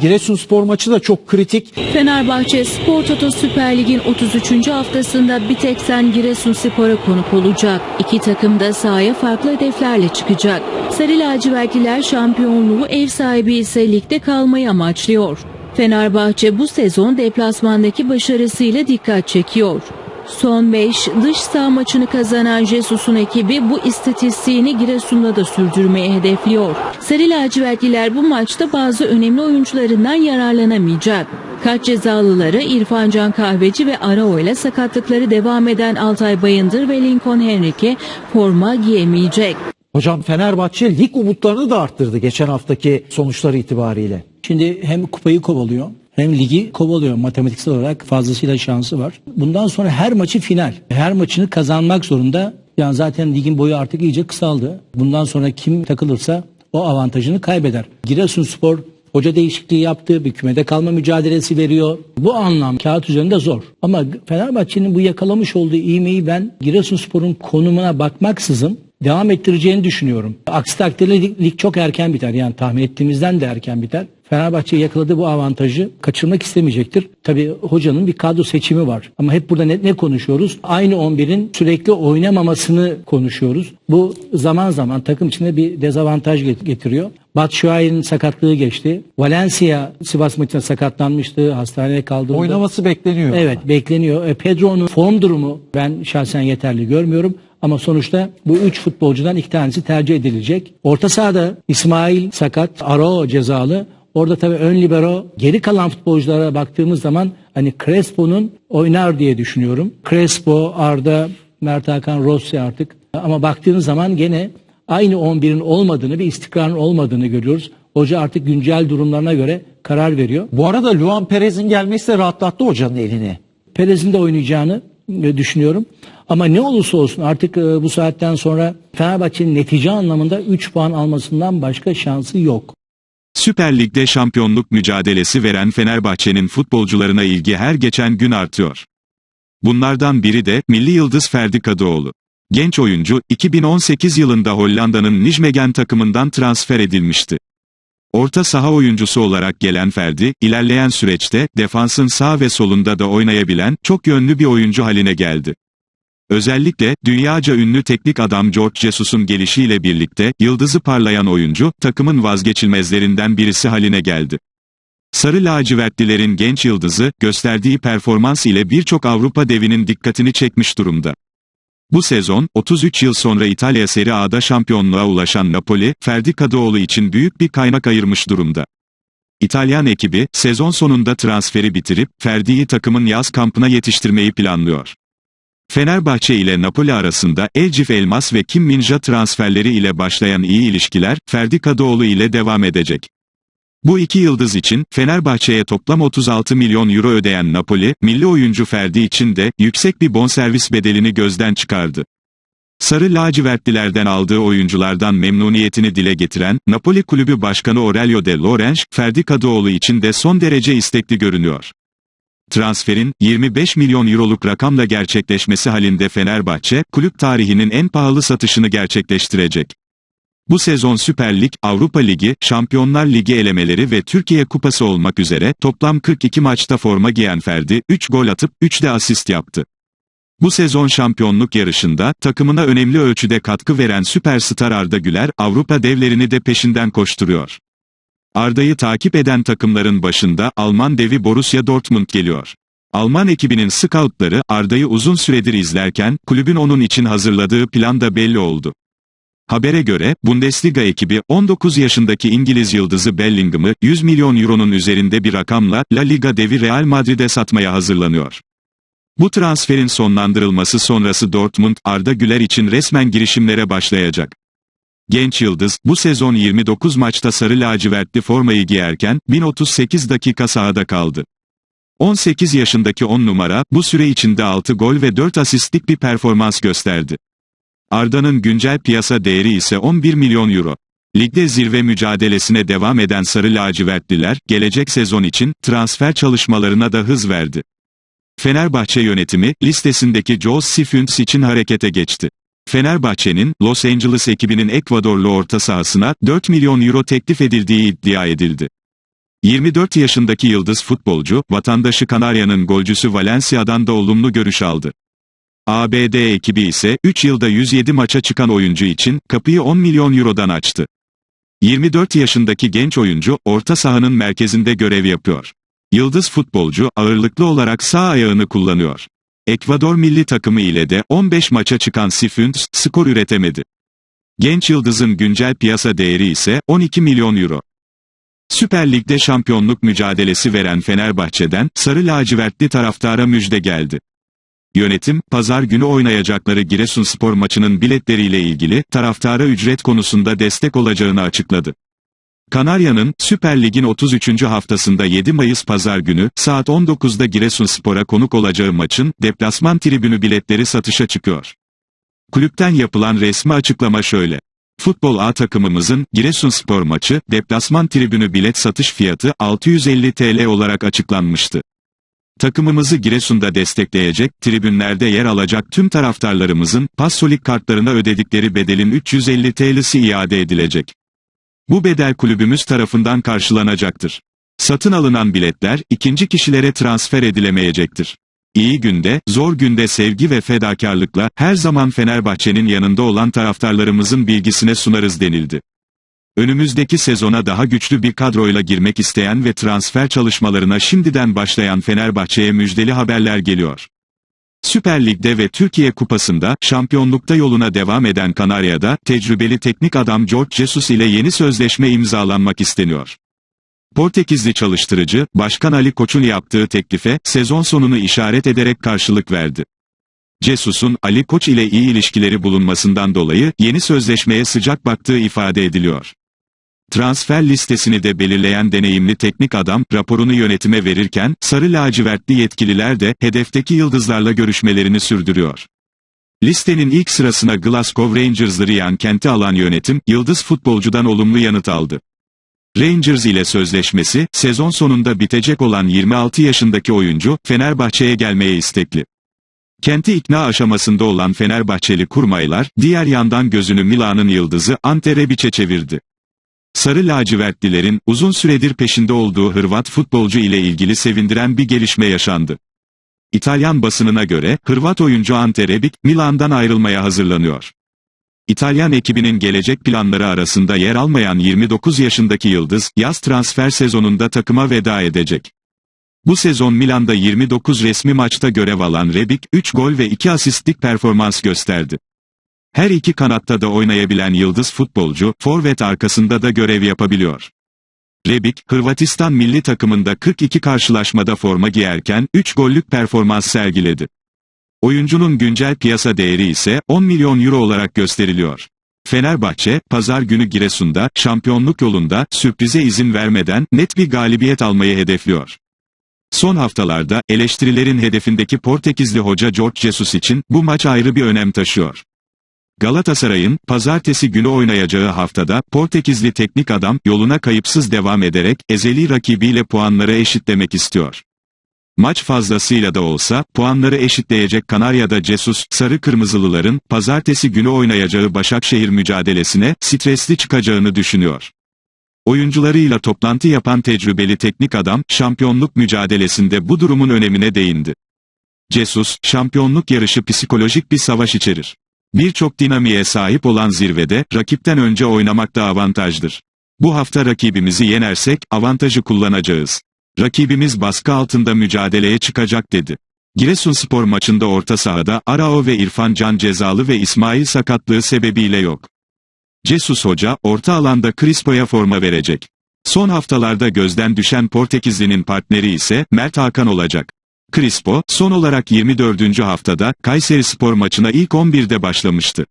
Giresunspor maçı da çok kritik. Fenerbahçe Spor Toto Süper Lig'in 33. haftasında bir tek sen Giresunspor'a konuk olacak. İki takım da sahaya farklı hedeflerle çıkacak. Sarı lacivertliler şampiyonluğu ev sahibi ise ligde kalmayı amaçlıyor. Fenerbahçe bu sezon deplasmandaki başarısıyla dikkat çekiyor. Son 5 dış saha maçını kazanan Jesus'un ekibi bu istatistiğini Giresun'da da sürdürmeyi hedefliyor. Sarı lacivertliler bu maçta bazı önemli oyuncularından yararlanamayacak. Kaç cezalıları İrfan Can Kahveci ve Arao ile sakatlıkları devam eden Altay Bayındır ve Lincoln Henrique forma giyemeyecek. Hocam Fenerbahçe lig umutlarını da arttırdı geçen haftaki sonuçlar itibariyle. Şimdi hem kupayı kovalıyor hem ligi kovalıyor matematiksel olarak fazlasıyla şansı var. Bundan sonra her maçı final. Her maçını kazanmak zorunda. Yani zaten ligin boyu artık iyice kısaldı. Bundan sonra kim takılırsa o avantajını kaybeder. Giresunspor hoca değişikliği yaptı. Bir kümede kalma mücadelesi veriyor. Bu anlam kağıt üzerinde zor. Ama Fenerbahçe'nin bu yakalamış olduğu ivmeyi ben Giresunspor'un konumuna bakmaksızın devam ettireceğini düşünüyorum. Aksi takdirde lig, lig çok erken biter. Yani tahmin ettiğimizden de erken biter. Fenerbahçe yakaladığı bu avantajı kaçırmak istemeyecektir. Tabii hocanın bir kadro seçimi var. Ama hep burada ne, ne konuşuyoruz? Aynı 11'in sürekli oynamamasını konuşuyoruz. Bu zaman zaman takım içinde bir dezavantaj get- getiriyor. Batshuayi'nin sakatlığı geçti. Valencia Sivas maçında sakatlanmıştı. Hastaneye kaldı. Oynaması bekleniyor. Evet bekleniyor. E, Pedro'nun form durumu ben şahsen yeterli görmüyorum. Ama sonuçta bu üç futbolcudan iki tanesi tercih edilecek. Orta sahada İsmail sakat, Arao cezalı. Orada tabii ön libero geri kalan futbolculara baktığımız zaman hani Crespo'nun oynar diye düşünüyorum. Crespo, Arda, Mert Hakan, Rossi artık. Ama baktığınız zaman gene aynı 11'in olmadığını, bir istikrarın olmadığını görüyoruz. Hoca artık güncel durumlarına göre karar veriyor. Bu arada Luan Perez'in gelmesi de rahatlattı hocanın elini. Perez'in de oynayacağını e, düşünüyorum. Ama ne olursa olsun artık e, bu saatten sonra Fenerbahçe'nin netice anlamında 3 puan almasından başka şansı yok. Süper Lig'de şampiyonluk mücadelesi veren Fenerbahçe'nin futbolcularına ilgi her geçen gün artıyor. Bunlardan biri de milli yıldız Ferdi Kadıoğlu. Genç oyuncu 2018 yılında Hollanda'nın Nijmegen takımından transfer edilmişti. Orta saha oyuncusu olarak gelen Ferdi, ilerleyen süreçte defansın sağ ve solunda da oynayabilen çok yönlü bir oyuncu haline geldi. Özellikle dünyaca ünlü teknik adam George Jesus'un gelişiyle birlikte yıldızı parlayan oyuncu takımın vazgeçilmezlerinden birisi haline geldi. Sarı lacivertlilerin genç yıldızı gösterdiği performans ile birçok Avrupa devinin dikkatini çekmiş durumda. Bu sezon 33 yıl sonra İtalya Serie A'da şampiyonluğa ulaşan Napoli, Ferdi Kadıoğlu için büyük bir kaynak ayırmış durumda. İtalyan ekibi sezon sonunda transferi bitirip Ferdi'yi takımın yaz kampına yetiştirmeyi planlıyor. Fenerbahçe ile Napoli arasında Elcif Elmas ve Kim Minja transferleri ile başlayan iyi ilişkiler, Ferdi Kadıoğlu ile devam edecek. Bu iki yıldız için, Fenerbahçe'ye toplam 36 milyon euro ödeyen Napoli, milli oyuncu Ferdi için de, yüksek bir bonservis bedelini gözden çıkardı. Sarı lacivertlilerden aldığı oyunculardan memnuniyetini dile getiren, Napoli Kulübü Başkanı Aurelio De Lorenz, Ferdi Kadıoğlu için de son derece istekli görünüyor. Transferin 25 milyon euroluk rakamla gerçekleşmesi halinde Fenerbahçe, kulüp tarihinin en pahalı satışını gerçekleştirecek. Bu sezon Süper Lig, Avrupa Ligi, Şampiyonlar Ligi elemeleri ve Türkiye Kupası olmak üzere toplam 42 maçta forma giyen Ferdi, 3 gol atıp 3 de asist yaptı. Bu sezon şampiyonluk yarışında takımına önemli ölçüde katkı veren süperstar Arda Güler, Avrupa devlerini de peşinden koşturuyor. Arda'yı takip eden takımların başında Alman devi Borussia Dortmund geliyor. Alman ekibinin scoutları Arda'yı uzun süredir izlerken kulübün onun için hazırladığı plan da belli oldu. Habere göre, Bundesliga ekibi, 19 yaşındaki İngiliz yıldızı Bellingham'ı, 100 milyon euronun üzerinde bir rakamla, La Liga devi Real Madrid'e satmaya hazırlanıyor. Bu transferin sonlandırılması sonrası Dortmund, Arda Güler için resmen girişimlere başlayacak. Genç yıldız, bu sezon 29 maçta sarı lacivertli formayı giyerken, 1038 dakika sahada kaldı. 18 yaşındaki 10 numara, bu süre içinde 6 gol ve 4 asistlik bir performans gösterdi. Arda'nın güncel piyasa değeri ise 11 milyon euro. Ligde zirve mücadelesine devam eden Sarı Lacivertliler, gelecek sezon için transfer çalışmalarına da hız verdi. Fenerbahçe yönetimi, listesindeki Joe Sifuns için harekete geçti. Fenerbahçe'nin, Los Angeles ekibinin Ekvadorlu orta sahasına 4 milyon euro teklif edildiği iddia edildi. 24 yaşındaki yıldız futbolcu, vatandaşı Kanarya'nın golcüsü Valencia'dan da olumlu görüş aldı. ABD ekibi ise 3 yılda 107 maça çıkan oyuncu için kapıyı 10 milyon eurodan açtı. 24 yaşındaki genç oyuncu orta sahanın merkezinde görev yapıyor. Yıldız futbolcu ağırlıklı olarak sağ ayağını kullanıyor. Ekvador milli takımı ile de 15 maça çıkan Sifuentes skor üretemedi. Genç yıldızın güncel piyasa değeri ise 12 milyon euro. Süper Lig'de şampiyonluk mücadelesi veren Fenerbahçe'den sarı lacivertli taraftara müjde geldi. Yönetim, pazar günü oynayacakları Giresunspor maçının biletleriyle ilgili taraftara ücret konusunda destek olacağını açıkladı. Kanarya'nın Süper Lig'in 33. haftasında 7 Mayıs pazar günü saat 19'da Giresunspor'a konuk olacağı maçın deplasman tribünü biletleri satışa çıkıyor. Kulüpten yapılan resmi açıklama şöyle. Futbol A takımımızın Giresunspor maçı deplasman tribünü bilet satış fiyatı 650 TL olarak açıklanmıştı. Takımımızı Giresun'da destekleyecek, tribünlerde yer alacak tüm taraftarlarımızın Passolik kartlarına ödedikleri bedelin 350 TL'si iade edilecek. Bu bedel kulübümüz tarafından karşılanacaktır. Satın alınan biletler ikinci kişilere transfer edilemeyecektir. İyi günde, zor günde sevgi ve fedakarlıkla her zaman Fenerbahçe'nin yanında olan taraftarlarımızın bilgisine sunarız denildi. Önümüzdeki sezona daha güçlü bir kadroyla girmek isteyen ve transfer çalışmalarına şimdiden başlayan Fenerbahçe'ye müjdeli haberler geliyor. Süper Lig'de ve Türkiye Kupası'nda şampiyonlukta yoluna devam eden Kanarya'da tecrübeli teknik adam George Jesus ile yeni sözleşme imzalanmak isteniyor. Portekizli çalıştırıcı, Başkan Ali Koç'un yaptığı teklife sezon sonunu işaret ederek karşılık verdi. Jesus'un Ali Koç ile iyi ilişkileri bulunmasından dolayı yeni sözleşmeye sıcak baktığı ifade ediliyor. Transfer listesini de belirleyen deneyimli teknik adam, raporunu yönetime verirken, sarı lacivertli yetkililer de, hedefteki yıldızlarla görüşmelerini sürdürüyor. Listenin ilk sırasına Glasgow Rangers'lı Ryan Kent'i alan yönetim, yıldız futbolcudan olumlu yanıt aldı. Rangers ile sözleşmesi, sezon sonunda bitecek olan 26 yaşındaki oyuncu, Fenerbahçe'ye gelmeye istekli. Kenti ikna aşamasında olan Fenerbahçeli kurmaylar, diğer yandan gözünü Milan'ın yıldızı Ante Rebic'e çevirdi. Sarı lacivertlilerin uzun süredir peşinde olduğu Hırvat futbolcu ile ilgili sevindiren bir gelişme yaşandı. İtalyan basınına göre Hırvat oyuncu Ante Rebic Milan'dan ayrılmaya hazırlanıyor. İtalyan ekibinin gelecek planları arasında yer almayan 29 yaşındaki yıldız yaz transfer sezonunda takıma veda edecek. Bu sezon Milan'da 29 resmi maçta görev alan Rebic 3 gol ve 2 asistlik performans gösterdi. Her iki kanatta da oynayabilen yıldız futbolcu, forvet arkasında da görev yapabiliyor. Rebic, Hırvatistan milli takımında 42 karşılaşmada forma giyerken 3 gollük performans sergiledi. Oyuncunun güncel piyasa değeri ise 10 milyon euro olarak gösteriliyor. Fenerbahçe, pazar günü Giresun'da, şampiyonluk yolunda, sürprize izin vermeden, net bir galibiyet almayı hedefliyor. Son haftalarda, eleştirilerin hedefindeki Portekizli hoca George Jesus için, bu maç ayrı bir önem taşıyor. Galatasaray'ın, pazartesi günü oynayacağı haftada, Portekizli teknik adam, yoluna kayıpsız devam ederek, ezeli rakibiyle puanları eşitlemek istiyor. Maç fazlasıyla da olsa, puanları eşitleyecek Kanarya'da Jesus, Sarı Kırmızılıların, pazartesi günü oynayacağı Başakşehir mücadelesine, stresli çıkacağını düşünüyor. Oyuncularıyla toplantı yapan tecrübeli teknik adam, şampiyonluk mücadelesinde bu durumun önemine değindi. Jesus, şampiyonluk yarışı psikolojik bir savaş içerir. Birçok dinamiğe sahip olan zirvede, rakipten önce oynamak da avantajdır. Bu hafta rakibimizi yenersek, avantajı kullanacağız. Rakibimiz baskı altında mücadeleye çıkacak dedi. Giresunspor maçında orta sahada Arao ve İrfan Can cezalı ve İsmail sakatlığı sebebiyle yok. Jesus Hoca, orta alanda Crispo'ya forma verecek. Son haftalarda gözden düşen Portekizli'nin partneri ise Mert Hakan olacak. Crispo, son olarak 24. haftada Kayseri Spor maçına ilk 11'de başlamıştı.